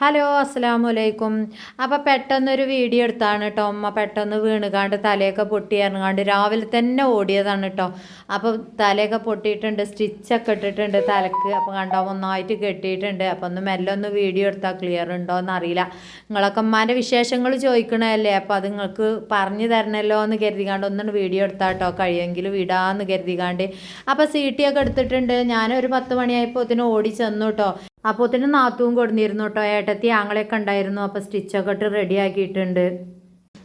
Hello അസ്സാം വലൈക്കും അപ്പോൾ പെട്ടെന്നൊരു വീഡിയോ എടുത്താണ് കേട്ടോ അമ്മ പെട്ടെന്ന് വീണുകാണ്ട് തലയൊക്കെ പൊട്ടി ഇറങ്ങാണ്ട് രാവിലെ തന്നെ ഓടിയതാണ് കേട്ടോ അപ്പോൾ തലയൊക്കെ പൊട്ടിയിട്ടുണ്ട് സ്റ്റിച്ചൊക്കെ ഇട്ടിട്ടുണ്ട് തലക്ക്. അപ്പോൾ കണ്ടോ ഒന്നായിട്ട് കെട്ടിയിട്ടുണ്ട്. അപ്പോൾ ഒന്ന് മെല്ലെ ഒന്ന് വീഡിയോ എടുത്താൽ ക്ലിയർ ഉണ്ടോ എന്നറിയില്ല. നിങ്ങളൊക്കെ അമ്മാന്റെ വിശേഷങ്ങൾ ചോദിക്കണമല്ലേ അപ്പോൾ അത് നിങ്ങൾക്ക് പറഞ്ഞു തരണമല്ലോ എന്ന് കരുതികാണ്ട് ഒന്നും വീഡിയോ എടുത്താൽ കേട്ടോ കഴിയുമെങ്കിൽ വിടാമെന്ന് കരുതികാണ്ട്. അപ്പോൾ സീട്ടിയൊക്കെ എടുത്തിട്ടുണ്ട്. ഞാനൊരു പത്ത് മണിയായപ്പോൾ ഇതിന് ഓടി ചെന്നു കേട്ടോ അപ്പോൾ തന്നെ നാത്തും കൊടുന്നിരുന്നു കേട്ടോ ഏട്ടത്തി ആങ്ങളെയൊക്കെ ഉണ്ടായിരുന്നു അപ്പോൾ സ്റ്റിച്ചൊക്കെ ഇട്ട് റെഡി ആക്കിയിട്ടുണ്ട്.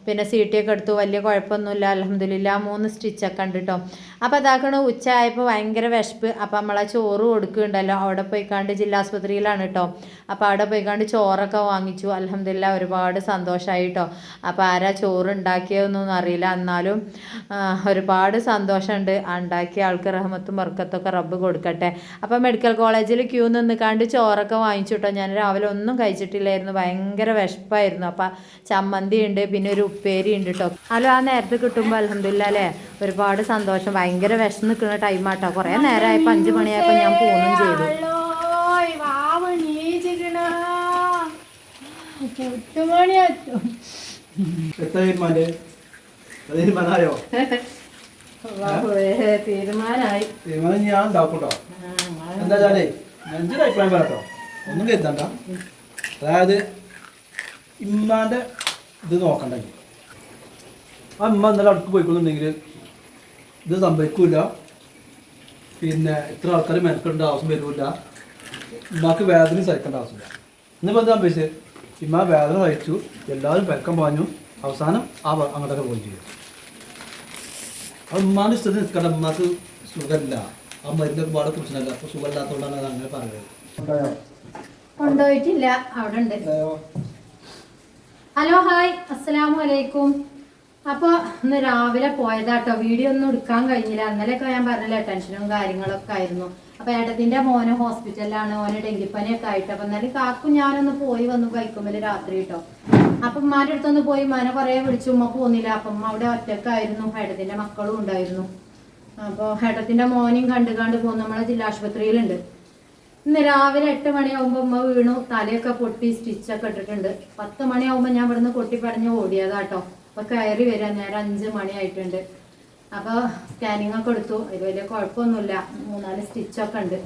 പിന്നെ സീട്ടിയൊക്കെ എടുത്തു. വലിയ കുഴപ്പമൊന്നുമില്ല. അലഹമില്ല മൂന്ന് സ്റ്റിച്ചൊക്കെ ഉണ്ട് കേട്ടോ അപ്പോൾ അതാക്കണ ഉച്ച ആയപ്പോൾ ഭയങ്കര വിശപ്പ്. അപ്പോൾ നമ്മളെ ചോറ് കൊടുക്കുന്നുണ്ടല്ലോ. അവിടെ പോയിക്കാണ്ട് ജില്ലാസ്പത്രിയിലാണ് കേട്ടോ അപ്പോൾ അവിടെ പോയിക്കാണ്ട് ചോറൊക്കെ വാങ്ങിച്ചു. അലഹമില്ല ഒരുപാട് സന്തോഷമായി കേട്ടോ അപ്പോൾ ആരാ ചോറ് ഉണ്ടാക്കിയതെന്നൊന്നും അറിയില്ല. എന്നാലും ഒരുപാട് സന്തോഷമുണ്ട്. ഉണ്ടാക്കിയ ആൾക്ക് റഹമത്തും വർക്കത്തൊക്കെ റബ്ബ് കൊടുക്കട്ടെ. അപ്പോൾ മെഡിക്കൽ കോളേജിൽ ക്യൂ നിന്നിക്കാണ്ട് ചോറൊക്കെ വാങ്ങിച്ചു കേട്ടോ ഞാൻ രാവിലെ ഒന്നും കഴിച്ചിട്ടില്ലായിരുന്നു. ഭയങ്കര വിശപ്പായിരുന്നു. അപ്പം ചമ്മന്തി ഉണ്ട് പിന്നെ ഒരു ഉപ്പേരി ഉണ്ട് കേട്ടോ ഹലോ ആ നേരത്തെ കിട്ടുമ്പോൾ അലഹമില്ല അല്ലേ ഒരുപാട് സന്തോഷം. ഭയങ്കര വിഷം നിൽക്കുന്ന ടൈമാട്ടോ കുറേ നേരമായപ്പോൾ അഞ്ച് മണിയായപ്പോൾ ഞാൻ പോകുന്നു ചെയ്തു. തീരുമാനമായോ? തീരുമാനം ഞാൻ എന്താ അഭിപ്രായം പറയട്ടോ ഒന്നും കരുതണ്ട. അതായത് ഇമ്മാന്റെ ഇത് നോക്കണ്ടെങ്കിൽ. ആ ഇമ്മ ഇന്നലെ അടുക്ക് പോയിക്കൊണ്ടുണ്ടെങ്കിൽ ഇത് സംഭവിക്കൂല. പിന്നെ ഇത്ര ആൾക്കാർ മെനക്കേണ്ട ആവശ്യം വരില്ല ഉമ്മാക്ക് വേദന സഹിക്കേണ്ട ആവശ്യമില്ല. ഇന്നിപ്പോൾ എന്താ സംഭവിച്ചത് ഇമ്മ വേദന സഹിച്ചു. എല്ലാവരും പെരക്കം പാഞ്ഞു. അവസാനം ആ അങ്ങോട്ടൊക്കെ പോയി ചെയ്തു. അത് ഉമ്മാന്റെ ഇഷ്ടത്തിന് നിൽക്കേണ്ട. ഉമ്മാക്ക് സുഖമില്ല. ആ മരുന്നൊക്കെ പാടെ കുറിച്ചില്ല അപ്പോൾ സുഖമില്ലാത്തതുകൊണ്ടാണ് അത് അങ്ങനെ പറയുന്നത്. കൊണ്ടുപോയിട്ടില്ല. അവിടെ ഉണ്ട് ഹലോ ഹായ്. അസ്സലാമു അലൈക്കും. അപ്പോൾ ഇന്ന് രാവിലെ പോയതാട്ടോ. വീഡിയോ ഒന്നും എടുക്കാൻ കഴിഞ്ഞില്ല. ഇന്നലെയൊക്കെ ഞാൻ പറഞ്ഞില്ല ടെൻഷനും കാര്യങ്ങളൊക്കെ ആയിരുന്നു. അപ്പോൾ ഏട്ടത്തിന്റെ മോന് ഹോസ്പിറ്റലിലാണ് ഓന് ഡെങ്കിപ്പനിയൊക്കെ ആയിട്ട്. അപ്പോൾ എന്നാലും കാക്കും ഞാനൊന്ന് പോയി വന്നു കഴിക്കുമ്പോൾ രാത്രി കേട്ടോ അപ്പം ഉമ്മാന്റെ അടുത്തൊന്ന് പോയി. ഉമ്മാനെ കുറേ വിളിച്ചു. ഉമ്മ പോന്നില്ല. അപ്പം ഉമ്മ അവിടെ ഒറ്റക്കായിരുന്നു ഏട്ടത്തിന്റെ മക്കളും ഉണ്ടായിരുന്നു. അപ്പോൾ ഏട്ടത്തിന്റെ മോനെയും കണ്ടു കണ്ട് പോകുന്നു നമ്മളെ ജില്ലാ ആശുപത്രിയിലുണ്ട്. ഇന്ന് രാവിലെ എട്ട് മണിയാവുമ്പോൾ ഉമ്മ വീണു. തലയൊക്കെ പൊട്ടി സ്റ്റിച്ചൊക്കെ ഇട്ടിട്ടുണ്ട്. പത്ത് മണിയാവുമ്പോൾ ഞാൻ ഇവിടുന്ന് കൊട്ടിപ്പടഞ്ഞ് ഓടിയതാട്ടോ. അപ്പൊ കയറി വരാൻ നേരം അഞ്ച് മണിയായിട്ടുണ്ട്. അപ്പോൾ സ്കാനിങ് ഒക്കെ എടുത്തു. ഇത് വലിയ കുഴപ്പമൊന്നുമില്ല. മൂന്നാൽ സ്റ്റിച്ചൊക്കെ ഉണ്ട്.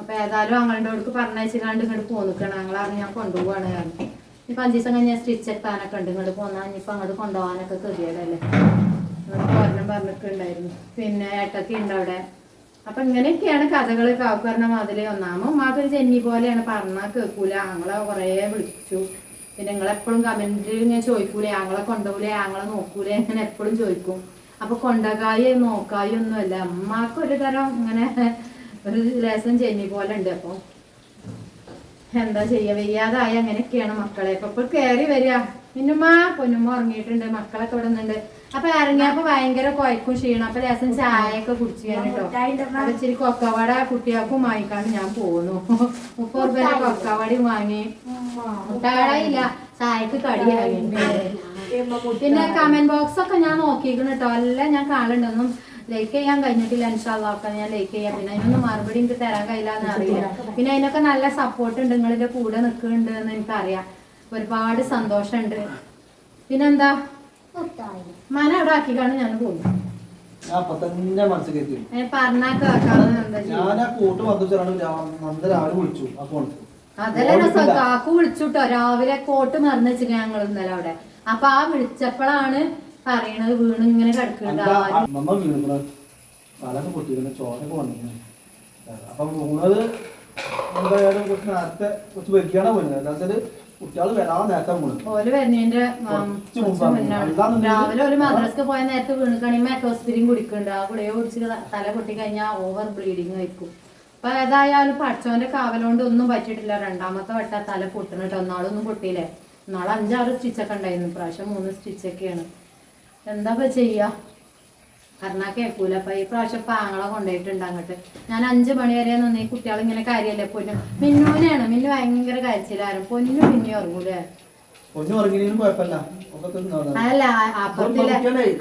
അപ്പോൾ ഏതായാലും അങ്ങനെ അടുക്ക് പറഞ്ഞയച്ചില്ലാണ്ട് ഇങ്ങോട്ട് പോന്നിക്കണം ഞങ്ങൾ അറിഞ്ഞ് ഞാൻ കൊണ്ടുപോവാണ് കാരണം ഇപ്പം അഞ്ച് ദിവസം കഴിഞ്ഞാൽ സ്റ്റിച്ച് എത്താനൊക്കെ ഉണ്ട്. ഇങ്ങോട്ട് പോന്നാൽ ഇനിയിപ്പോൾ അങ്ങോട്ട് കൊണ്ടുപോകാനൊക്കെ കയറിയതല്ലേ ഇങ്ങോട്ട് പോരണം പറഞ്ഞിട്ടുണ്ടായിരുന്നു. പിന്നെ ഏട്ടത്തി ഉണ്ട് അവിടെ. അപ്പൊ ഇങ്ങനെയൊക്കെയാണ് കഥകൾ പറഞ്ഞ മാതിരി ഒന്നാമോ ഉമ്മാക്കൊരു ജന്നി പോലെയാണ്. പറഞ്ഞാൽ കേൾക്കൂല. ഞങ്ങളെ കുറേ വിളിച്ചു. പിന്നെ നിങ്ങളെപ്പോഴും കമന്റിൽ ഞാൻ ചോദിക്കൂലേ? ആങ്ങളെ കൊണ്ടുപോകൂലേ ആങ്ങളെ നോക്കൂലേ? അങ്ങനെ എപ്പോഴും ചോദിക്കും. അപ്പൊ കൊണ്ടകായി നോക്കായി ഒന്നുമല്ല. ഉമ്മാക്ക് ഒരു തരം ഇങ്ങനെ ഒരു ലേസം ചെന്നി പോലെ ഉണ്ട് അപ്പൊ എന്താ ചെയ്യ? വയ്യാതായ അങ്ങനെയൊക്കെയാണ് മക്കളെ. അപ്പൊ ഇപ്പൊ കേറി വരിക. പിന്നുമ്മ പൊന്നുമ്മ ഉറങ്ങിയിട്ടുണ്ട്. മക്കളൊക്കെ ഇവിടെ നിന്നുണ്ട്. അപ്പൊ ഇറങ്ങിയപ്പോ ഭയങ്കര കൊയക്കും ക്ഷീണം. അപ്പൊ ലേസം ചായയൊക്കെ കുടിച്ചു ഞാൻ കേട്ടോ അപ്പൊ ഇച്ചിരി കൊക്കവട കുട്ടികൾക്കും വാങ്ങിക്കാണ്ട് ഞാൻ പോന്നു. മുപ്പത് റുപ്യ കൊക്കവാടി വാങ്ങി. മുട്ടാടയില്ല ചായക്ക് കടിയായി പിന്നെ കമന്റ് ബോക്സ് ഒക്കെ ഞാൻ നോക്കിയിരിക്കുന്നു കേട്ടോ എല്ലാം ഞാൻ കാണുന്നുണ്ടൊന്നും ലൈക്ക് ചെയ്യാൻ കഴിഞ്ഞിട്ടില്ല ഇൻഷാള്ളാക്കെ ഞാൻ ലൈക്ക് ചെയ്യാം. പിന്നെ അതിനൊന്നും മറുപടി എനിക്ക് തരാൻ കഴിയില്ല എന്ന് അറിയില്ല. പിന്നെ അതിനൊക്കെ നല്ല സപ്പോർട്ട് ഉണ്ട് നിങ്ങളിന്റെ കൂടെ നിൽക്കുന്നുണ്ട് എന്ന് എനിക്കറിയാം. ഒരുപാട് സന്തോഷമുണ്ട്. പിന്നെന്താ? മന അവിടെ ആക്കിക്കാണ് ഞാൻ പോകും ഞാൻ അപ്പൊ തന്നെ മനസ്സിൽ കയറ്റി പറഞ്ഞാ കേൾക്കാന്ന് എന്താ ഞാൻ ചെയ്യാ ആ കൂട്ട് വന്നിച്ചാണ് അന്ന് രാവിലെ വിളിച്ചു ആ ഫോൺ അതല്ല കാക്കു വിളിച്ചുട്ടോ രാവിലെ കോട്ട് മറന്നു വെച്ചിട്ട് ഞങ്ങൾ ഇന്നലെ അവിടെ. അപ്പൊ ആ വിളിച്ചപ്പോഴാണ് പറയണത് വീണ് ഇങ്ങനെ കിടക്കുന്നുണ്ട് പൊട്ടിയിരുന്നു വന്നിരുന്നു അപ്പൊ മൂന്നത് എന്തായാലും കുറച്ച് നേരത്തെ പോയിരുന്നത്. കുട്ടികൾ നേരത്തെ ഓൽ വരുന്നതിന്റെ രാവിലെ ഒരു മദ്രസ്ക്ക് പോയ നേരത്തെ വീണുക്കണി മെക്കോസ്പിരിയും കുടിക്കുന്നുണ്ട്. ആ ഗുളിക കുടിച്ച് തല പൊട്ടി കഴിഞ്ഞാൽ ഓവർ ബ്ലീഡിങ് ആയിരിക്കും. അപ്പൊ ഏതായാലും പഠിച്ചവന്റെ കാവലോണ്ട് ഒന്നും പറ്റിയിട്ടില്ല. രണ്ടാമത്തെ വട്ട തല പൊട്ടണിട്ട്. ഒന്നാളൊന്നും പൊട്ടിയില്ലേ? നാളെ അഞ്ചാറ് സ്റ്റിച്ചൊക്കെ ഉണ്ടായിരുന്നു. പ്രാവശ്യം മൂന്ന് സ്റ്റിച്ചൊക്കെയാണ് എന്താ ഇപ്പൊ ചെയ്യാ? പറഞ്ഞാ കേൾക്കൂല അപ്പൊ ഈ പ്രാവശ്യം പാങ്ങളെ കൊണ്ടുപോയിട്ടുണ്ട് അങ്ങോട്ട്. ഞാൻ അഞ്ചു മണി വരെ നിന്ന് ഈ കുട്ടികൾ ഇങ്ങനെ കാര്യമല്ലേ പൊന്നു മിന്നൂനെയാണ് മിന്നു ഭയങ്കര കാര്യച്ചില്ലാരും പൊന്നു പിന്നെ ഉറങ്ങൂലേ. അല്ല അപ്പുറത്തിലെ.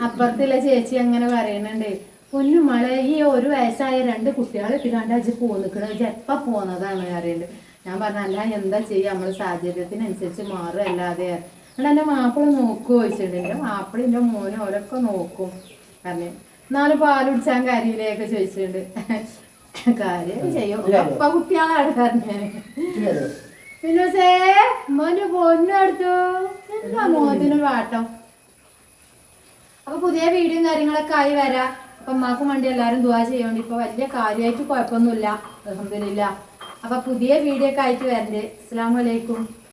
അപ്പുറത്തിലെ ചേച്ചി അങ്ങനെ പറയുന്നുണ്ട്. പൊന്നു മളെ ഈ ഒരു വയസ്സായ രണ്ട് കുട്ടികളെ ഇട്ടിക്കാണ്ട് അജ് പോന്നിക്കണ എപ്പ പോന്നതാണ് അറിയണ്ട് ഞാൻ പറഞ്ഞ അല്ല എന്താ ചെയ്യുക നമ്മുടെ സാഹചര്യത്തിനനുസരിച്ച് മാറുക അല്ലാതെ എന്നാൽ എന്റെ മാപ്പിള നോക്കുമോ ചോദിച്ചിട്ടുണ്ട്. എന്റെ മാപ്പിള എന്റെ മോനും അവരൊക്കെ നോക്കും. പറഞ്ഞു എന്നാലും പാൽ കുടിച്ചാൻ കാര്യമില്ലേക്ക് ചോദിച്ചിട്ടുണ്ട്. കാര്യം ചെയ്യും. അപ്പ കുട്ടികളാണ് പറഞ്ഞു. പിന്നെ സേ പൊന്നു എടുത്തു. എന്താ മോതിന് പാട്ടം അപ്പൊ പുതിയ വീഡിയോയും കാര്യങ്ങളൊക്കെ ആയി വരാം. അപ്പൊ അമ്മാക്കും വേണ്ടി എല്ലാരും ദുവാ ചെയ്യോണ്ട് ഇപ്പൊ വലിയ കാര്യമായിട്ട് കുഴപ്പമൊന്നുമില്ല. അലഹമില്ല അപ്പൊ പുതിയ വീഡിയോ ഒക്കെ ആയിട്ട് വരണ്ടേ. അസ്സാം വലൈക്കും